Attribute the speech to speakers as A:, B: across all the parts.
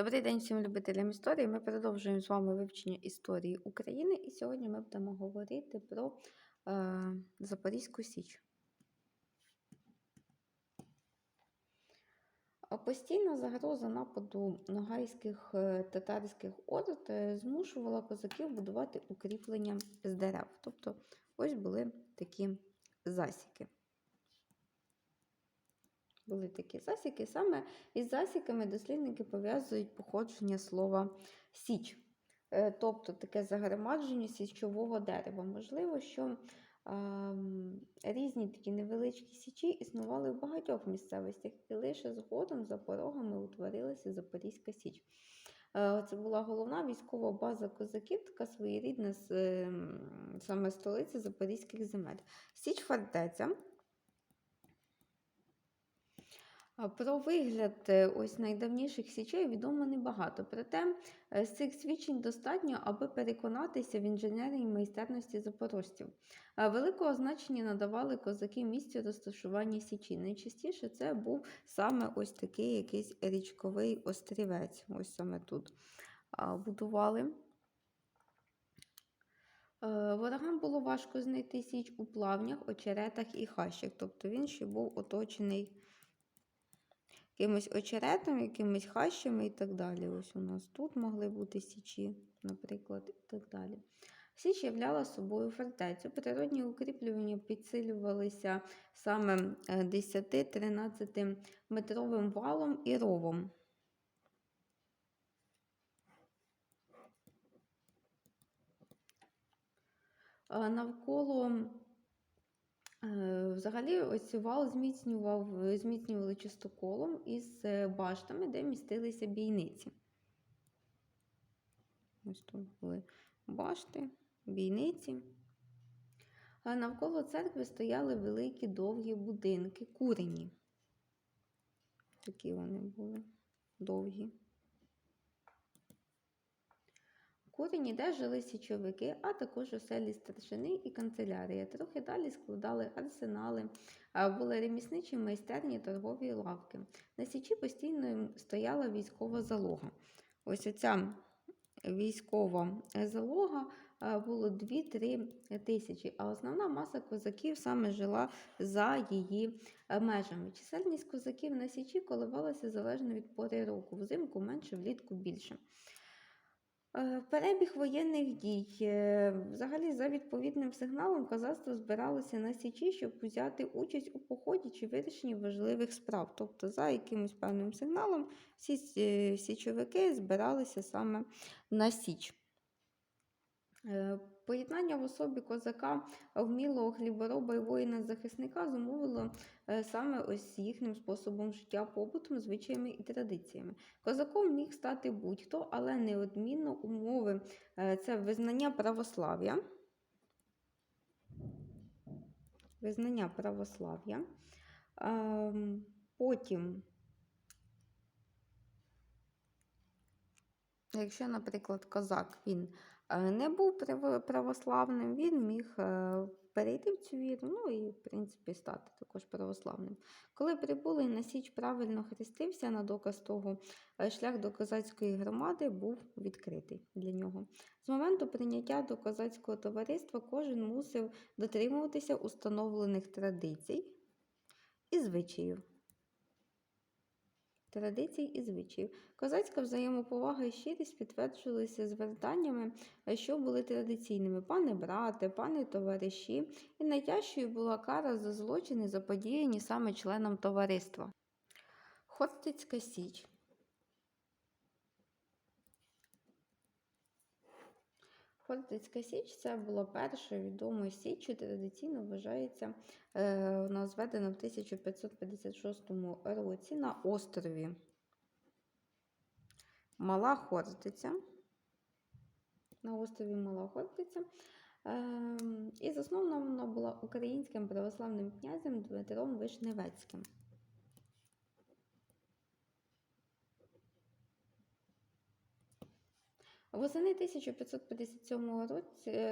A: Добрий день всім любителям історії. Ми продовжуємо з вами вивчення історії України, і сьогодні ми будемо говорити про е, Запорізьку Січ. Постійна загроза нападу ногайських е, татарських орд е, змушувала козаків будувати укріплення з дерев. Тобто, ось були такі засіки. Були такі засіки. Саме із засіками дослідники пов'язують походження слова січ, Е, тобто таке загромадження січового дерева. Можливо, що різні такі невеличкі січі існували в багатьох місцевостях, і лише згодом за порогами утворилася Запорізька Січ. Е, Це була головна військова база козаків, така своєрідна ем, саме столиця Запорізьких земель. Січ фортеця. А Про вигляд е, ось найдавніших січей відомо небагато. Проте е, з цих свідчень достатньо, аби переконатися в інженерній майстерності запорожців. Великого значення надавали козаки місцю розташування січі. Найчастіше це був саме ось такий якийсь річковий острівець. Ось саме тут будували. Е, Ворогам було важко знайти січ у плавнях, очеретах і хащах. Тобто він ще був оточений якимось очеретом, якимись хащами і так далі. Ось у нас тут могли бути січі, наприклад, і так далі. Січ являла собою фортецю. Природні укріплювання підсилювалися саме 10-13 метровим валом і ровом. Навколо Е, Взагалі, ось вал зміцнював, зміцнювали чистоколом із е, баштами, де містилися бійниці. Ось тут були башти, бійниці. А навколо церкви стояли великі довгі будинки, курені. Такі вони були довгі. Курені, де жили січовики, а також оселі старшини і канцелярія. Трохи далі складали арсенали, були ремісничі майстерні торгові лавки. На січі постійно стояла військова залога. Ось оця військова залога було 2-3 тисячі, а основна маса козаків саме жила за її межами. Чисельність козаків на січі коливалася залежно від пори року, взимку менше, влітку більше. Е, Перебіг воєнних дій. Е, Взагалі, за відповідним сигналом, козацтво збиралося на Січі, щоб взяти участь у поході чи вирішенні важливих справ. Тобто, за якимось певним сигналом, всі січовики збиралися саме на Січ. Е, Поєднання в особі козака, вмілого хлібороба і воїна-захисника зумовило е, саме ось їхнім способом життя, побутом, звичаями і традиціями. Козаком міг стати будь-хто, але неодмінно умови е, це визнання православ'я. Визнання православ'я. Ем, Потім, якщо, наприклад, козак він е, не був православним, він міг е, перейти в цю віру, ну і, в принципі, стати також православним. Коли прибули на Січ правильно хрестився, на доказ того, е, шлях до козацької громади був відкритий для нього. З моменту прийняття до козацького товариства кожен мусив дотримуватися установлених традицій і звичаїв. Традицій і звичаїв. Козацька взаємоповага і щирість підтверджувалися звертаннями, е, що були традиційними: пане брате, пане товариші, і найтяжчою була кара за злочини, заподіяні саме членам товариства. Хортицька Січ. Хортицька Січ це була першою відомою січчю, традиційно вважається, е, вона зведена в 1556 році на острові Мала Хортиця. На острові Мала Хортиця. Ем, І заснована вона була українським православним князем Дмитром Вишневецьким. Восени 1557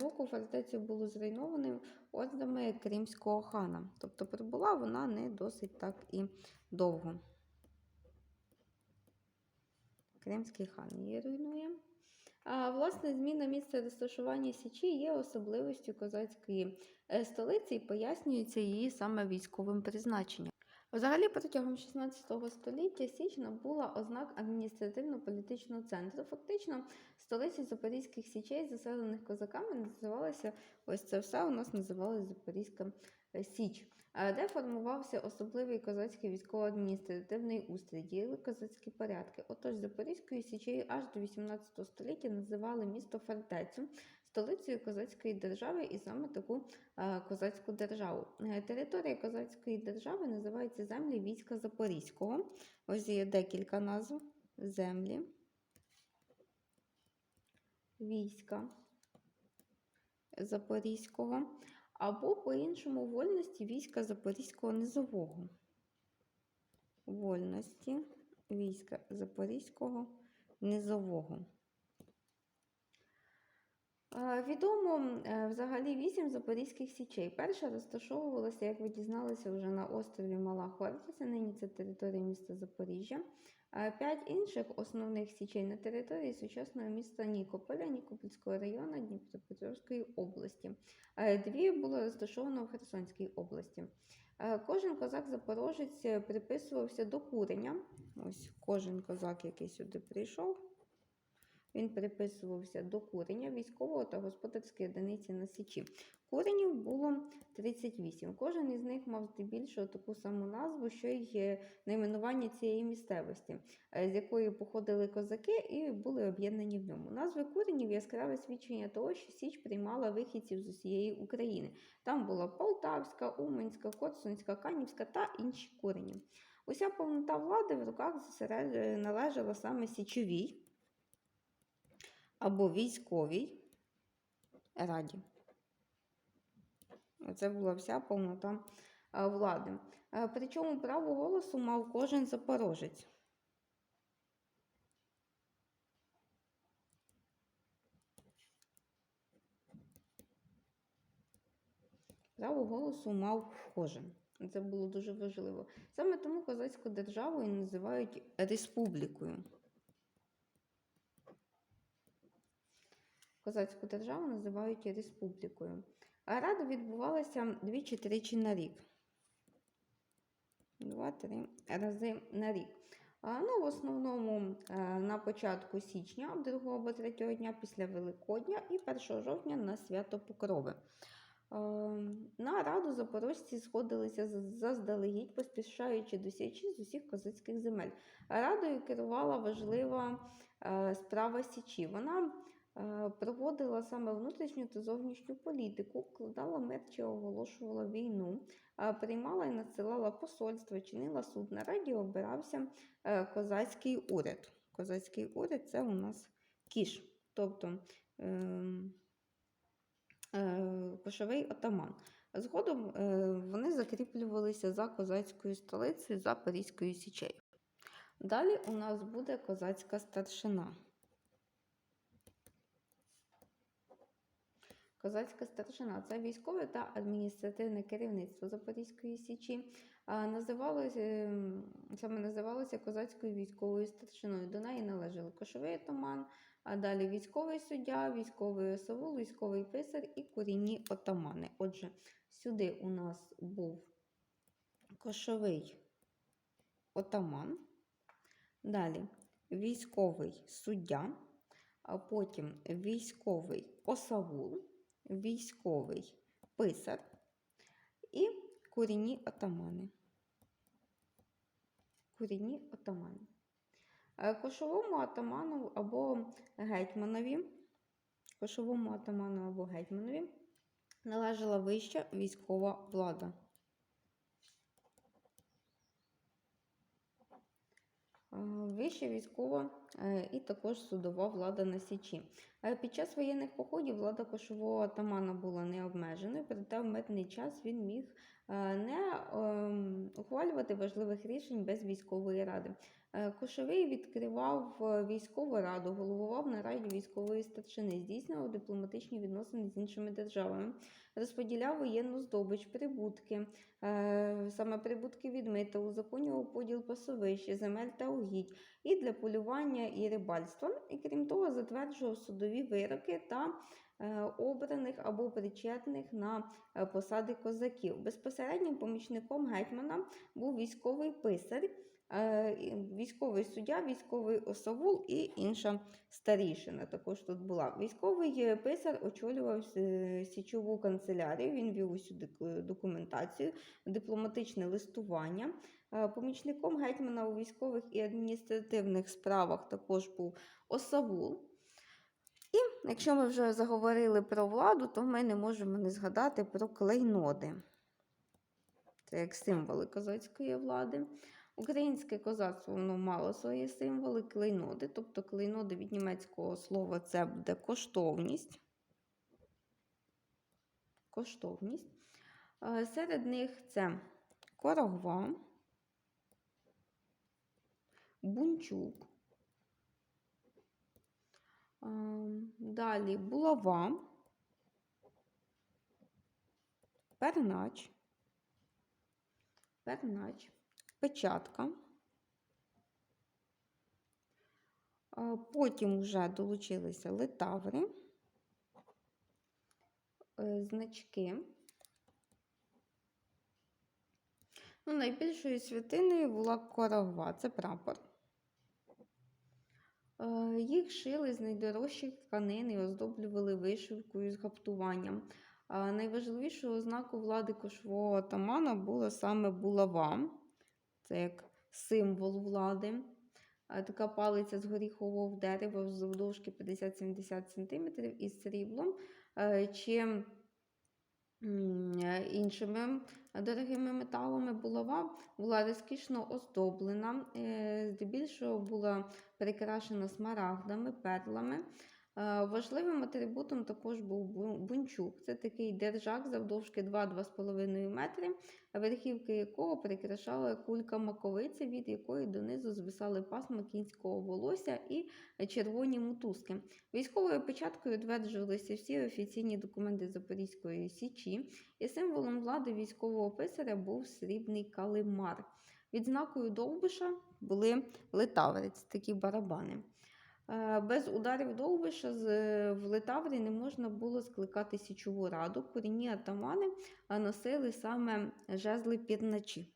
A: року фортецю було зруйновано ордами кримського хана. Тобто прибула вона не досить так і довго. Кримський хан її руйнує. А, власне, зміна місця розташування Січі є особливістю козацької е, столиці і пояснюється її саме військовим призначенням. Взагалі, протягом 16 століття Січ набула ознак адміністративно-політичного центру. Фактично, столиці Запорізьких січей, заселених козаками, називалася ось це все у нас називалося Запорізька е, Січ, е, де формувався особливий козацький військово-адміністративний устрій, діяли козацькі порядки. Отож, Запорізькою січею аж до 18 століття називали місто фортецю, столицею козацької держави і саме таку козацьку державу. Е, Територія козацької держави називається землі війська Запорізького. Ось є декілька назв землі. Війська Запорізького, або по-іншому вольності війська Запорізького низового. Вольності війська Запорізького низового. Відомо е, взагалі вісім запорізьких січей. Перша розташовувалася, як ви дізналися, вже на острові Мала Хортиця, нині це територія міста Запоріжжя. П'ять інших основних січей на території сучасного міста Нікополя, Нікопольського району Дніпропетровської області. Дві було розташовано в Херсонській області. Кожен козак-запорожець е, приписувався до курення. Ось кожен козак, який сюди прийшов, він приписувався до курення військового та господарської одиниці на Січі. Куренів було 38. Кожен із них мав здебільшого таку саму назву, що й е, найменування цієї місцевості, е, з якої походили козаки і були об'єднані в ньому. Назви куренів яскраве свідчення того, що Січ приймала вихідців з усієї України. Там була Полтавська, Уманська, Корсунська, Канівська та інші курені. Уся повнота влади в руках е, належала саме Січовій або військовій раді. Це була вся повнота е, влади. Е, Причому право голосу мав кожен запорожець. Право голосу мав кожен. Це було дуже важливо. Саме тому козацьку державу і називають республікою. Козацьку державу називають республікою. А рада відбувалася двічі-тричі на рік. Два-три рази на рік. Ну, в основному е, на початку січня, 2 або 3 дня після Великодня і 1 жовтня на свято Покрови. Е, На раду запорожці сходилися заздалегідь, поспішаючи до Січі з усіх козацьких земель. Радою керувала важлива е, справа Січі. Вона проводила саме внутрішню та зовнішню політику, вкладала мир чи оголошувала війну, е, приймала і надсилала посольства, чинила суд. На раді обирався е, козацький уряд. Козацький уряд це у нас кіш, тобто ем, е, кошовий отаман. Згодом е, вони закріплювалися за козацькою столицею Запорізькою Січею. Далі у нас буде козацька старшина. Козацька старшина це військове та адміністративне керівництво Запорізької Січі. Називалося, ем, саме називалося козацькою військовою старшиною. До неї належали кошовий отаман, а далі військовий суддя, військовий осавул, військовий писар і корінні отамани. Отже, сюди у нас був кошовий отаман, далі військовий суддя, а потім військовий осавул, військовий писар і корінні отамани. Корінні отамани. Е, Кошовому атаману або гетьманові, кошовому атаману або гетьманові належала вища військова влада. Вища військова е, і також судова влада на Січі. Е, Під час воєнних походів влада кошового атамана була необмеженою, проте в мирний час він міг е, не ем, ухвалювати важливих рішень без військової ради. Е, Кошовий відкривав е, військову раду, головував на раді військової старшини, здійснював дипломатичні відносини з іншими державами, розподіляв воєнну здобич, прибутки, е, саме прибутки від мита, узаконював поділ пасовищ, земель та угідь і для полювання і рибальства. І крім того, затверджував судові вироки та обраних або причетних на посади козаків. Безпосереднім помічником гетьмана був військовий писар, військовий суддя, військовий осавул і інша старішина. Також тут була. Військовий е, писар очолював е, січову канцелярію. Він вів усю документацію, дипломатичне листування. Е, Помічником гетьмана у військових і адміністративних справах також був осавул. І якщо ми вже заговорили про владу, то ми не можемо не згадати про клейноди. Це як символи козацької влади. Українське козацтво воно мало свої символи, клейноди. Тобто клейноди від німецького слова це буде коштовність. Коштовність. Е, Серед них це корогва, бунчук. Е, Далі булава, пернач, пернач, печатка. Е, Потім вже долучилися литаври, е, значки. Ну, найбільшою святиною була корогва, це прапор. Е, Їх шили з найдорожчих тканин і оздоблювали вишивкою з гаптуванням. Найважливішою ознакою влади кошового атамана була саме булава, це як символ влади. Така палиця з горіхового дерева завдовжки 50-70 см із сріблом е, чи е, іншими дорогими металами. Булава була розкішно оздоблена, е, здебільшого була прикрашена смарагдами, перлами. Е, Важливим атрибутом також був бунчук. Це такий держак завдовжки 2-2,5 метри, верхівки якого прикрашала кулька маковиці, від якої донизу звисали пасма кінського волосся і червоні мотузки. Військовою печаткою утверджувалися всі офіційні документи Запорізької січі, і символом влади військового писаря був срібний калимар. Відзнакою довбиша були литаврець, такі барабани. Е, Без ударів довбиша в литаврі не можна було скликати січову раду. Корінні атамани е, носили саме жезли пірначі.